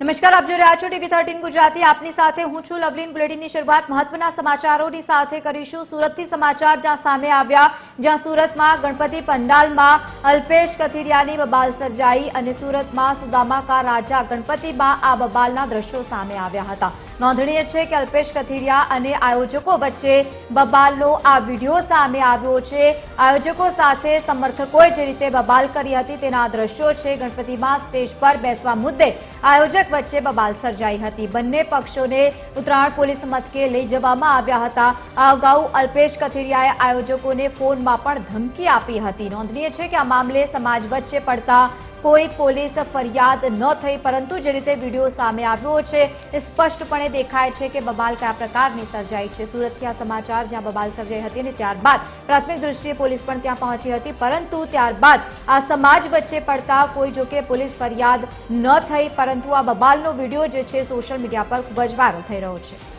નમસ્કાર, આપ જોઈ રહ્યા છો ટીવી થર્ટીન ગુજરાતી. આપની સાથે હું છું લવલીન બુલેટિનની શરૂઆત. મહત્વના સમાચારોની સાથે કરીશું સુરતથી સમાચાર. જ્યાં સામે આવ્યા, જ્યાં સુરતમાં ગણપતિ પંડાલમાં અલ્પેશ કથિરિયાની બબાલ સર્જાઈ અને સુરતમાં સુદામા કા રાજા ગણપતિમાં આ બબાલના દ્રશ્યો સામે આવ્યા હતા. નોંધનીય છે કે અલ્પેશ કથિરિયા અને આયોજકો વચ્ચે બબાલનો આ વીડિયો સામે આવ્યો છે. આયોજકો સાથે સમર્થકોએ જે રીતે બબાલ કરી હતી તેના દ્રશ્યો છે. ગણપતિમાં સ્ટેજ પર બેસવા મુદ્દે આયોજક વચ્ચે બબાલ સર્જાઈ હતી. બંને પક્ષોને ઉત્તરાયણ પોલીસ મથકે લઈ જવામાં આવ્યા હતા. આ અગાઉ અલ્પેશ કથિરિયાએ આયોજકોને ફોનમાં પણ ધમકી આપી હતી. નોંધનીય છે કે આ મામલે સમાજ વચ્ચે પડતા કોઈ પોલીસ ફરિયાદ ન થઈ, પરંતુ જે રીતે વીડિયો સામે આવ્યો છે, એ સ્પષ્ટપણે દેખાય છે કે બબાલ કયા પ્રકારની સર્જાઈ છે. સુરતથી આ સમાચાર, જ્યાં બબાલ સર્જાઈ હતી અને ત્યારબાદ પ્રાથમિક દૃષ્ટિએ પોલીસ પણ ત્યાં પહોંચી હતી, પરંતુ ત્યારબાદ આ સમાજ વચ્ચે પડતા કોઈ જોકે પોલીસ ફરિયાદ ન થઈ, પરંતુ આ બબાલનો વીડિયો જે છે, સોશિયલ મીડિયા પર ખૂબ જ વાયરલ થઈ રહ્યો છે.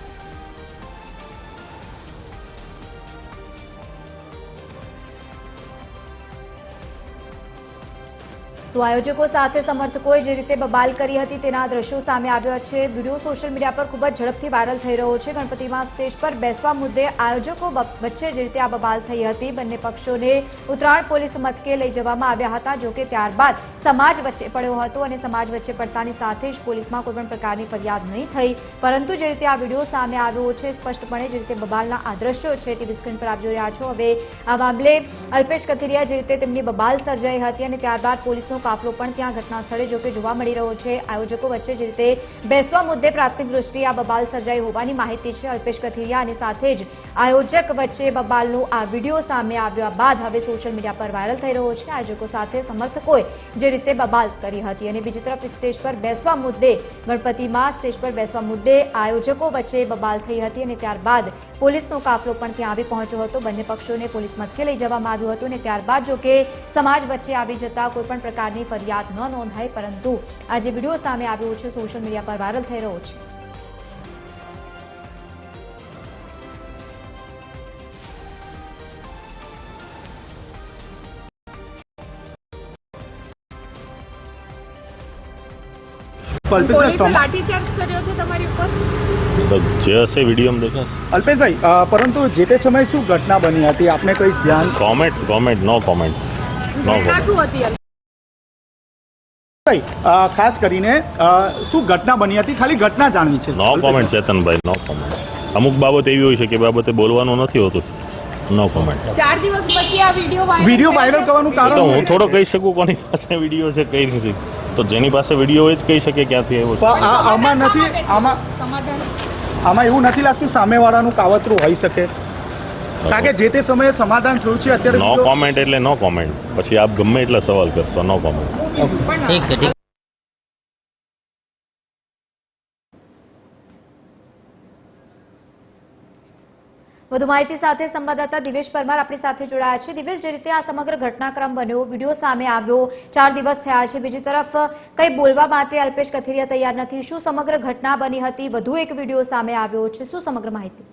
તો આયોજકો સાથે સમર્થકોએ જે રીતે બબાલ કરી હતી તેના દ્રશ્યો સામે આવ્યા છે. વીડિયો સોશિયલ મીડિયા પર ખૂબ જ ઝડપથી વાયરલ થઈ રહ્યો છે. ગણપતિમાં સ્ટેજ પર બેસવા મુદ્દે આયોજકો વચ્ચે જે રીતે આ બબાલ થઈ હતી, બંને પક્ષોને ઉત્તરાયણ પોલીસ મથકે લઈ જવામાં આવ્યા હતા, જોકે ત્યારબાદ સમાજ વચ્ચે પડ્યો હતો અને સમાજ વચ્ચે પડતાની સાથે જ પોલીસમાં કોઈપણ પ્રકારની ફરિયાદ નહીં થઈ. પરંતુ જે રીતે આ વીડિયો સામે આવ્યો છે, સ્પષ્ટપણે જે રીતે બબાલના આ દ્રશ્યો છે, ટીવી સ્ક્રીન પર આપ જોઈ રહ્યા છો. હવે આ મામલે અલ્પેશ કથિરિયા જે રીતે તેમની બબાલ સર્જાઈ હતી અને ત્યારબાદ પોલીસનો કાફલો પણ ત્યાં ઘટના જોકે જોવા મળી રહ્યો છે. આયોજકો વચ્ચે જે રીતે બેસવા મુદ્દે પ્રાથમિક દૃષ્ટિએ આ બબાલ સર્જાઈ હોવાની માહિતી છે અલ્પેશ કથિરિયા અને સાથે જ આયોજક વચ્ચે બબાલનો આ વીડિયો સામે આવ્યા બાદ હવે સોશિયલ મીડિયા પર વાયરલ થઈ રહ્યો છે. આયોજકો સાથે સમર્થકોએ જે રીતે બબાલ કરી હતી અને બીજી તરફ સ્ટેજ પર બેસવા મુદ્દે, ગણપતિમાં સ્ટેજ પર બેસવા મુદ્દે આયોજકો વચ્ચે બબાલ થઈ હતી અને ત્યારબાદ પોલીસનો કાફલો પણ ત્યાં આવી પહોંચ્યો હતો. બંને પક્ષોને પોલીસ મથકે લઈ જવામાં આવ્યું હતું અને ત્યારબાદ જો કે સમાજ વચ્ચે આવી જતા કોઈ પણ પ્રકારની ફરિયાદ ન નોંધાઈ પરંતુ આ જે વીડિયો સામે આવ્યો છે. સોશિયલ મીડિયા પર વાયરલ થઈ રહ્યો છે. અલ્પેશભાઈ પરંતુ જે તે સમયે શું ઘટના બની હતી? આપને કોઈ ધ્યાન comment comment no comment no comment શું હતી? ભાઈ ખાસ કરીને શું ઘટના બની હતી? ખાલી ઘટના જાણવી છે. નો કોમેન્ટ ચેતનભાઈ નો કોમેન્ટ અમુક બાબત એવી હોય છે કે બાબતે બોલવાનું નથી હોતું. નો કોમેન્ટ ચાર દિવસ પછી આ વીડિયો વાયરલ વીડિયો વાયરલ. કરવાનું કારણ હું થોડો કહી શકું કોની પાસે વીડિયો છે કઈ નથી. તો જેની પાસે વીડિયો હોય જ કહી શકે ક્યાંથી આવ્યો છે. આ- આમાં નથી આમાં આમાં એવું નથી લાગતું સામેવાળાનું કાવતરું હોઈ શકે. કારણ કે જે તે સમયે સમાધાન થયું છે અત્યારે નો કોમેન્ટ એટલે નો કોમેન્ટ પછી આપ ગમે એટલા સવાલ કરશો નો કોમેન્ટ ઠીક છે ઠીક. વધુ માહિતી સાથે સંવાદદાતા દિવેશ પરમાર આપણી સાથે જોડાયા છે. દિવેશ જે રીતે આ સમગ્ર ઘટનાક્રમ બન્યો વીડિયો સામે આવ્યો ચાર દિવસ થયા છે. બીજી તરફ કંઈ બોલવા માટે અલ્પેશ કથિરિયા તૈયાર નથી. શું સમગ્ર ઘટના બની હતી? વધુ એક વીડિયો સામે આવ્યો છે. શું સમગ્ર માહિતી?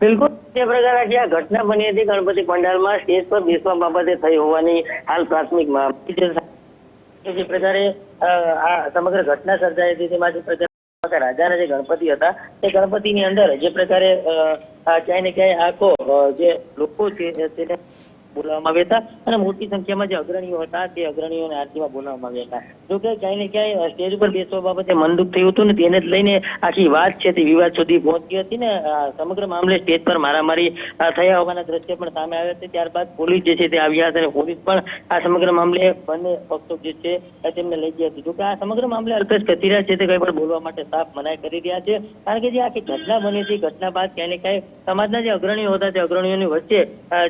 બિલકુલ. જે પ્રકારે આ ઘટના બની હતી ગણપતિ પંડાલમાં સ્ટેજ પર બેસવા બાબતે થઈ હોવાની હાલ પ્રાથમિક માહિતી જે પ્રકારે આ સમગ્ર ઘટના સર્જાઈ હતી, તેમાં જે પ્રકારે રાજાના જે ગણપતિ હતા, તે ગણપતિની અંદર જે પ્રકારે ક્યાંય ને ક્યાંય આખો જે લોકો છે તેને બોલાવવામાં આવ્યા હતા અને મોટી સંખ્યામાં જે અગ્રણીઓ હતા તે અગ્રણીઓને આરતીમાં બોલાવવામાં આવ્યા હતા. જો ક્યાંય ને ક્યાંય સ્ટેજ ઉપર બેસવા બાબતે મનદુખ થયું હતું ને તેને જ લઈને આખી વાત છે તે વિવાદ સુધી પહોંચી હતી ને સમગ્ર મામલે સ્ટેજ પર મારામારી થયા હોવાના દ્રશ્ય પણ સામે આવ્યા છે ત્યારબાદ પોલીસ જે છે તે આવ્યા હતા અને પોલીસ પણ આ સમગ્ર મામલે બંને પક્ષો જે છે તેમને લઈ ગયા હતી. જોકે આ સમગ્ર મામલે અલ્પેશ કથિરિયા છે તે કંઈ પણ બોલવા માટે સાફ મનાઈ કરી રહ્યા છે. કારણ કે જે આખી ઘટના બની હતી, ઘટના બાદ ક્યાંય ને ક્યાંય સમાજના જે અગ્રણીઓ હતા તે અગ્રણીઓની વચ્ચે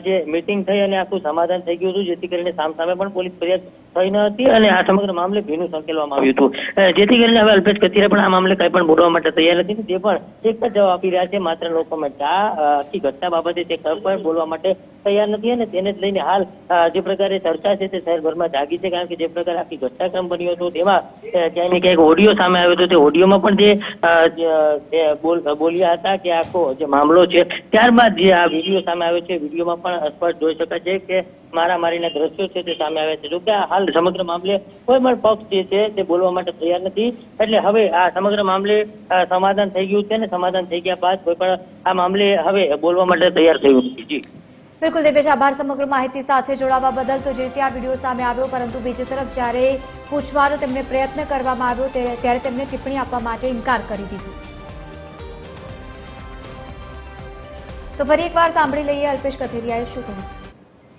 જે મિટિંગ થઈ અને આખું સમાધાન થઈ ગયું હતું, જેથી કરીને સામસામે પણ પોલીસ ફરિયાદ થઈ ન હતી અને આ સમગ્ર મામલે ભીનું સંકેલવામાં આવ્યું હતું. જેથી કરીને હવે અલ્પેશ કથિરિયા પણ આ મામલે કંઈ પણ બોલવા માટે તૈયાર નથી તે પણ એક જ જવાબ આપી રહ્યા છે, માત્ર કોમેન્ટ આ આખી ઘટના બાબતે તે કંઈ પણ બોલવા માટે તૈયાર નથી અને તેને જ લઈને હાલ જે પ્રકારે ચર્ચા છે તે શહેરભરમાં જાગી છે, કારણ કે જે પ્રકારે આખી ઘટનાક્રમ બન્યો હતો તેમાં ક્યાંય ક્યાંક ઓડિયો સામે આવ્યો હતો, તે ઓડિયોમાં પણ જે બોલ્યા હતા કે આખો જે મામલો છે, ત્યારબાદ જે આ વીડિયો સામે આવ્યો છે, વિડીયોમાં પણ સ્પષ્ટ જોઈ શકાય છે કે મારામારીના દ્રશ્યો છે તે સામે આવ્યા છે. જોકે હાલ સમગ્ર મામલે કોઈ પણ પક્ષ જે છે તે બોલવા માટે તૈયાર નથી. એટલે હવે આ સમગ્ર મામલે સમાધાન થઈ ગયું છે ને સમાધાન થઈ ગયા બાદ કોઈ પણ આ મામલે હવે બોલવા માટે તૈયાર થયું નથી. જી. બિલકુલ દિવ્યેશ, આભાર સમગ્ર માહિતી સાથે જોડાવા બદલ. તો જે આ વીડિયો સામે આવ્યો, પરંતુ બીજી તરફ જ્યારે પૂછવાનો તેમને પ્રયત્ન કરવામાં આવ્યો ત્યારે તેમને ટિપ્પણી આપવા માટે ઇનકાર કરી દીધો. તો ફરી એકવાર સાંભળી લઈએ અલ્પેશ કથેરિયાએ શું કહ્યું?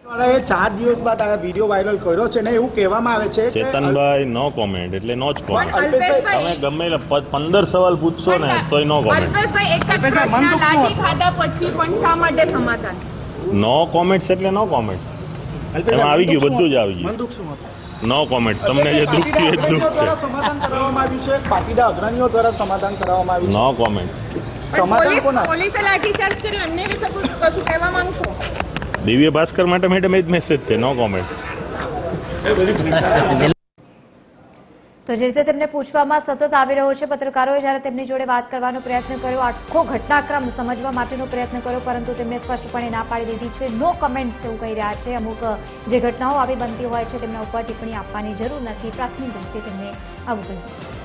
વાળાએ ચાર દિવસ બાદ આ વીડિયો વાયરલ કર્યો છે ને એવું કહેવામાં આવે છે ચેતનભાઈ નો કોમેન્ટ એટલે નો જ કોમેન્ટ તમે ગમે પંદર સવાલ પૂછશો ને તોય નો કોમેન્ટ નો કોમેન્ટ્સ એટલે નો કોમેન્ટ્સ એમાં આવી ગયું બધું જ આવી ગયું? નો કોમેન્ટ્સ તમને જે દુઃખ છે એ દુઃખ છે. સમાધાન કરાવવામાં આવ્યું છે. પાટીદાર અગ્રણીઓ દ્વારા સમાધાન કરાવવામાં આવ્યું નો કોમેન્ટ્સ સમાધાન કોના? પોલીસે લાઠીચાર્જ કર્યો એમને કશું કહેવા માંગશો? દિવ્ય ભાસ્કર માટે મેડમ એ જ મેસેજ છે નો કોમેન્ટ તો જે રીતે તેમને પૂછવામાં સતત આવી રહ્યો છે પત્રકારોએ, જ્યારે તેમની જોડે વાત કરવાનો પ્રયત્ન કર્યો, આખો ઘટનાક્રમ સમજવા માટેનો પ્રયત્ન કર્યો, પરંતુ તેમને સ્પષ્ટપણે ના પાડી દીધી છે. નો કમેન્ટ્સ તેવું કહી રહ્યા છે. અમુક જે ઘટનાઓ આવી બનતી હોય છે, તેમના ઉપર ટિપ્પણી આપવાની જરૂર નથી. પ્રાથમિક દ્રષ્ટિએ તેમને આવું કહ્યું.